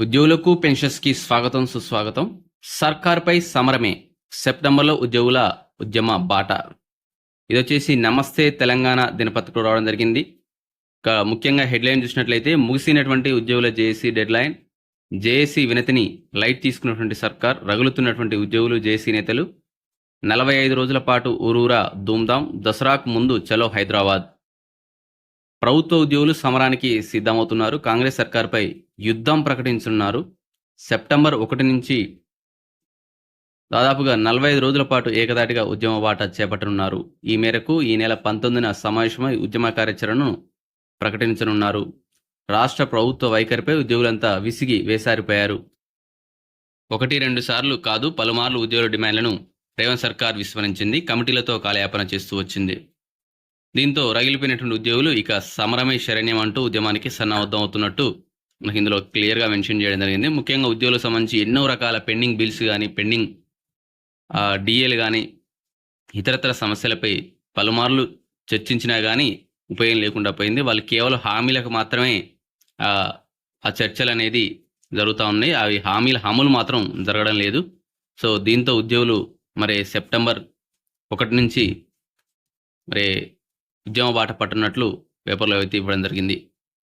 ఉద్యోగులకు పెన్షన్స్కి స్వాగతం సుస్వాగతం. సర్కార్పై సమరమే. సెప్టెంబర్లో ఉద్యోగుల ఉద్యమ బాట. ఇది వచ్చేసి నమస్తే తెలంగాణ దినపత్రిక రావడం జరిగింది. ముఖ్యంగా హెడ్లైన్ చూసినట్లయితే ముగిసినటువంటి ఉద్యోగుల జేఏసీ డెడ్లైన్ జేఏసీ వినతిని లైట్ తీసుకున్నటువంటి సర్కార్ రగులుతున్నటువంటి ఉద్యోగులు జేఏసీ నేతలు. నలభై ఐదు రోజుల పాటు ఊరూరా ధూమ్ధాం దసరాకు ముందు చలో హైదరాబాద్. ప్రభుత్వ ఉద్యోగులు సమరానికి సిద్ధమవుతున్నారు. కాంగ్రెస్ సర్కార్పై యుద్ధం ప్రకటించనున్నారు. సెప్టెంబర్ ఒకటి నుంచి దాదాపుగా నలభై ఐదు రోజుల పాటు ఏకదాటిగా ఉద్యమ బాట చేపట్టనున్నారు. ఈ మేరకు ఈ నెల పంతొమ్మిదిన సమావేశమై ఉద్యమ కార్యాచరణను ప్రకటించనున్నారు. రాష్ట్ర ప్రభుత్వ వైఖరిపై ఉద్యోగులంతా విసిగి వేసారిపోయారు. ఒకటి రెండు సార్లు కాదు పలుమార్లు ఉద్యోగుల డిమాండ్లను రేవంత్ సర్కార్ విస్మరించింది. కమిటీలతో కాలయాపన చేస్తూ వచ్చింది. దీంతో రగిలిపోయినటువంటి ఉద్యోగులు ఇక సమరమే శరణ్యం అంటూ ఉద్యమానికి సన్నద్ధం అవుతున్నట్టు మనకి ఇందులో క్లియర్గా మెన్షన్ చేయడం జరిగింది. ముఖ్యంగా ఉద్యోగులకు సంబంధించి ఎన్నో రకాల పెండింగ్ బిల్స్ కానీ పెండింగ్ డిఏలు కానీ ఇతరతర సమస్యలపై పలుమార్లు చర్చించినా కానీ ఉపయోగం లేకుండా పోయింది. వాళ్ళు కేవలం హామీలకు మాత్రమే ఆ చర్చలు అనేది జరుగుతూ ఉన్నాయి. అవి హామీల హామీలు మాత్రం జరగడం లేదు. సో దీంతో ఉద్యోగులు మరి సెప్టెంబర్ ఒకటి నుంచి మరి ఉద్యమ బాట పట్టున్నట్లు పేపర్లో అయితే ఇవ్వడం జరిగింది.